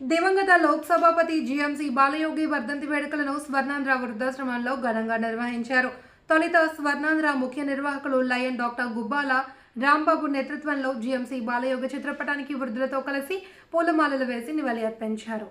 దివంగత లోక్సభాపతి జీఎంసీ బాలయోగి వర్ధంతి వేడుకలను స్వర్ణాంధ్ర వృద్ధాశ్రమంలో ఘనంగా నిర్వహించారు. తొలిత స్వర్ణాంధ్ర ముఖ్య నిర్వాహకులు లయన్ డాక్టర్ గుబ్బాల రాంబాబు నేతృత్వంలో జీఎంసీ బాలయోగి చిత్రపటానికి వృద్ధులతో కలిసి పూలమాలలు వేసి నివాళి అర్పించారు.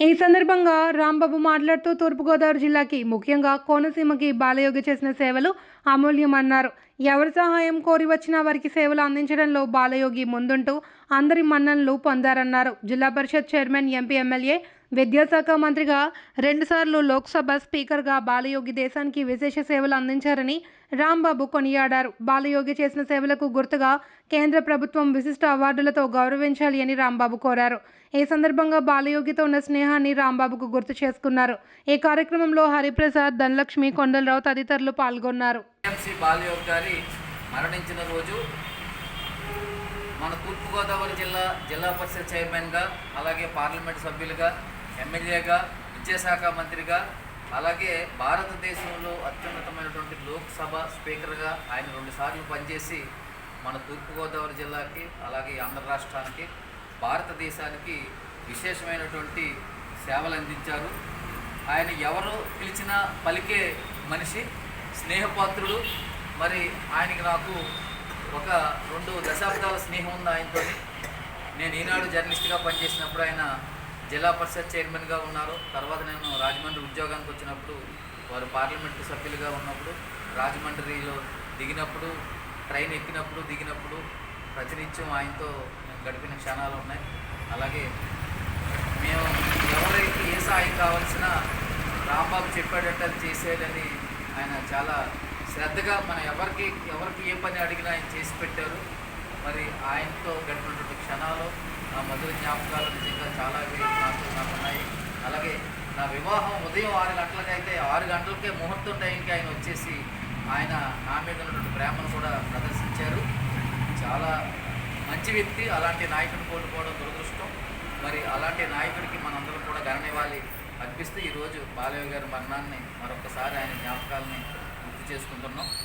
ఈ సందర్భంగా రాంబాబు మాట్లాడుతూ తూర్పుగోదావరి జిల్లాకి ముఖ్యంగా కోనసీమకి బాలయోగి చేసిన సేవలు అమూల్యమన్నారు. ఎవరి సహాయం కోరి వచ్చినా వారికి సేవలు అందించడంలో బాలయోగి ముందుంటూ అందరి మన్ననలు పొందారన్నారు. జిల్లా పరిషత్ చైర్మన్ ఎంపీ ఎమ్మెల్యే విద్యాశాఖ మంత్రిగా రెండుసార్లు లోక్సభ స్పీకర్గా బాలయోగి దేశానికి విశేష సేవలు అందించారని రాంబాబు కొనియాడారు. బాలయోగి చేసిన సేవలకు గుర్తుగా కేంద్ర ప్రభుత్వం విశిష్ట అవార్డులతో గౌరవించాలి అని రాంబాబు కోరారు. ఈ సందర్భంగా బాలయోగితో ఉన్న స్నేహాన్ని రాంబాబుకు గుర్తు చేసుకున్నారు. ఈ కార్యక్రమంలో హరిప్రసాద్ ధనలక్ష్మి కొండలరావు తదితరులు పాల్గొన్నారు. మరణించిన రోజు మన తూర్పుగోదావరి జిల్లా జిల్లా పరిషత్ చైర్మన్గా అలాగే పార్లమెంట్ సభ్యులుగా ఎమ్మెల్యేగా విద్యాశాఖ మంత్రిగా అలాగే భారతదేశంలో అత్యున్నతమైనటువంటి లోక్సభ స్పీకర్గా ఆయన రెండుసార్లు పనిచేసి మన తూర్పుగోదావరి జిల్లాకి అలాగే ఆంధ్ర రాష్ట్రానికి భారతదేశానికి విశేషమైనటువంటి సేవలు అందించారు. ఆయన ఎవరు పిలిచినా పలికే మనిషి స్నేహపాత్రుడు. మరి ఆయనకి నాకు ఒక రెండు దశాబ్దాల స్నేహం ఉంది ఆయనతో నేను ఈనాడు జర్నలిస్ట్గా పనిచేసినప్పుడు ఆయన జిల్లా పరిషత్ చైర్మన్గా ఉన్నారు. తర్వాత నేను రాజమండ్రి ఉద్యోగానికి వచ్చినప్పుడు వారు పార్లమెంటు సభ్యులుగా ఉన్నప్పుడు రాజమండ్రిలో దిగినప్పుడు ట్రైన్ ఎక్కినప్పుడు దిగినప్పుడు ప్రతినిత్యం ఆయనతో నేను గడిపిన క్షణాలు ఉన్నాయి. అలాగే మేము ఎవరైతే ఏ సాయం కావాల్సిన రాంబాబు చెప్పాడంటే అది ఆయన చాలా శ్రద్ధగా మన ఎవరికి ఎవరికి ఏ పని అడిగినా ఆయన చేసి పెట్టారు. మరి ఆయనతో గడిపినటువంటి క్షణాలు నా మధుర జ్ఞాపకాలు నిజంగా చాలా నాకు ఉన్నాయి అలాగే నా వివాహం ఉదయం ఆరు గంటలకైతే ఆరు గంటలకే ముహూర్తం టైంకి ఆయన వచ్చేసి ఆయన నా మీద ఉన్నటువంటి ప్రేమను కూడా ప్రదర్శించారు. చాలా మంచి వ్యక్తి అలాంటి నాయకుడిని కోల్పోవడం దురదృష్టం. మరి అలాంటి నాయకుడికి మనందరం కూడా గణనివ్వాలి అర్పిస్తూ ఈరోజు బాలయ్య గారి మరణాన్ని మరొకసారి ఆయన జ్ఞాపకాలని చేసుకుంటున్నాం.